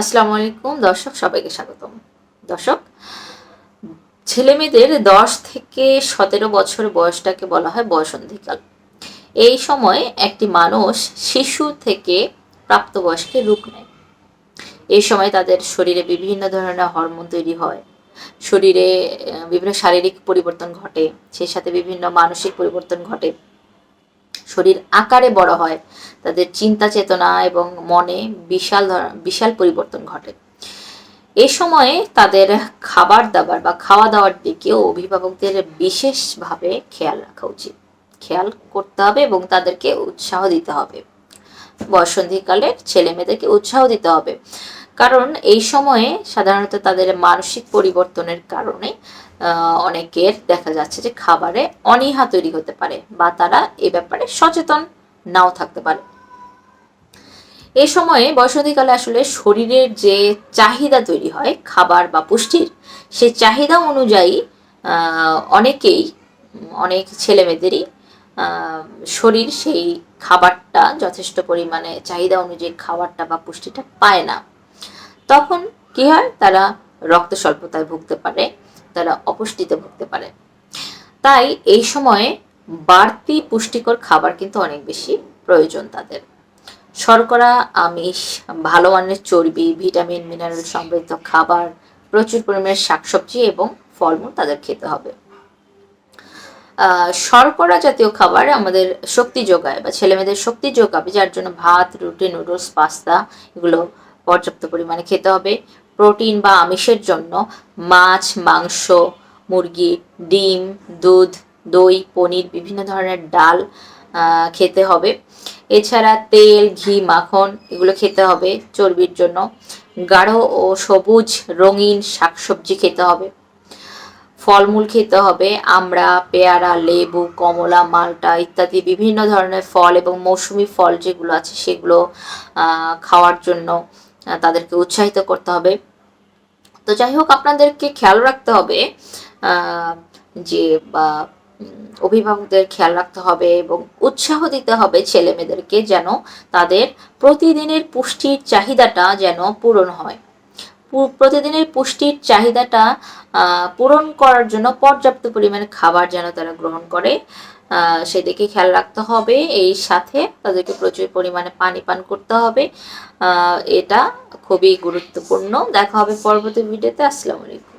আসসালামু আলাইকুম, দর্শক, সবাইকে স্বাগতম। দর্শক ছেলে মেয়েদের দশ থেকে সতেরো বছর বয়সটাকে বলা হয় বয়সন্ধিকাল। এই সময় একটি মানুষ শিশু থেকে প্রাপ্তবয়স্কের রূপ নেয়। এই সময় তাদের শরীরে বিভিন্ন ধরনের হরমোন তৈরি হয়। শরীরে বিভিন্ন শারীরিক পরিবর্তন ঘটে, সেই সাথে বিভিন্ন মানসিক পরিবর্তন ঘটে। শরীর আকারে বড় হয়, তাদের চিন্তা চেতনা এবং মনে বিশাল বিশাল পরিবর্তন ঘটে। এ সময়ে তাদের খাবার দাবার বা খাওয়া দাওয়ার দিকেও অভিভাবকদের বিশেষভাবে খেয়াল রাখা উচিত। খেয়াল করতে হবে এবং তাদেরকে উৎসাহ দিতে হবে। বয়সন্ধিকালে ছেলে মেয়েদেরকে উৎসাহ দিতে হবে। কারণ এই সময়ে সাধারণত তাদের মানসিক পরিবর্তনের কারণে অনেকের দেখা যাচ্ছে যে খাবারে অনীহা তৈরি হতে পারে বা তারা এ ব্যাপারে সচেতন নাও থাকতে পারে। এই সময়ে বয়সন্ধিকালে আসলে শরীরের যে চাহিদা তৈরি হয় খাবার বা পুষ্টির, সেই চাহিদা অনুযায়ী অনেকেই, অনেক ছেলেমেয়েদেরই শরীর সেই খাবারটা যথেষ্ট পরিমাণে চাহিদা অনুযায়ী খাবারটা বা পুষ্টিটা পায় না। তখন কি হয়? তারা রক্ত স্বল্পতায় ভুগতে পারে, তারা অপুষ্টিতে ভুগতে পারে। তাই এই সময়ে বাড়তি পুষ্টিকর খাবার কিন্তু অনেক বেশি প্রয়োজন তাদের। শর্করা, আমিষ, ভালো মানের চর্বি, ভিটামিন, মিনারেল সমৃদ্ধ খাবার, প্রচুর পরিমাণে শাকসবজি এবং ফলমূল তাদের খেতে হবে। শর্করা জাতীয় খাবার আমাদের শক্তি যোগায় বা ছেলেমেয়েদের শক্তি যোগাবে, যার জন্য ভাত, রুটি, নুডলস, পাস্তা এগুলো পর্যাপ্ত পরিমাণে খেতে হবে। প্রোটিন বা আমিষের জন্য মাছ, মাংস, মুরগি, ডিম, দুধ, দই, পনির, বিভিন্ন ধরনের ডাল খেতে হবে। এছাড়া তেল, ঘি, মাখন এগুলো খেতে হবে চর্বির জন্য। গাঢ় ও সবুজ রঙিন শাকসবজি খেতে হবে। ফলমূল খেতে হবে আমরা পেয়ারা, লেবু, কমলা, মালটা ইত্যাদি বিভিন্ন ধরনের ফল এবং মৌসুমি ফল যেগুলো আছে সেগুলো খাওয়ার জন্য। তাদেরকে উৎসাহিত করতে হবে। তো যাই হোক, আপনাদেরকে খেয়াল রাখতে হবে যে, বা অভিভাবকদের খেয়াল রাখতে হবে এবং উৎসাহ দিতে হবে ছেলে মেয়েদেরকে যেন তাদের প্রতিদিনের পুষ্টির চাহিদাটা যেন পূরণ হয়। প্রতিদিনের পুষ্টির চাহিদাটা পূরণ করার জন্য পর্যাপ্ত পরিমাণে খাবার যেন তারা গ্রহণ করে। সেদিকে খেয়াল রাখতে হবে। এই সাথে তাদেরকে প্রচুর পরিমাণে পানি পান করতে হবে। এটা খুবই গুরুত্বপূর্ণ। দেখা হবে পরবর্তী ভিডিওতে। আসসালামু আলাইকুম।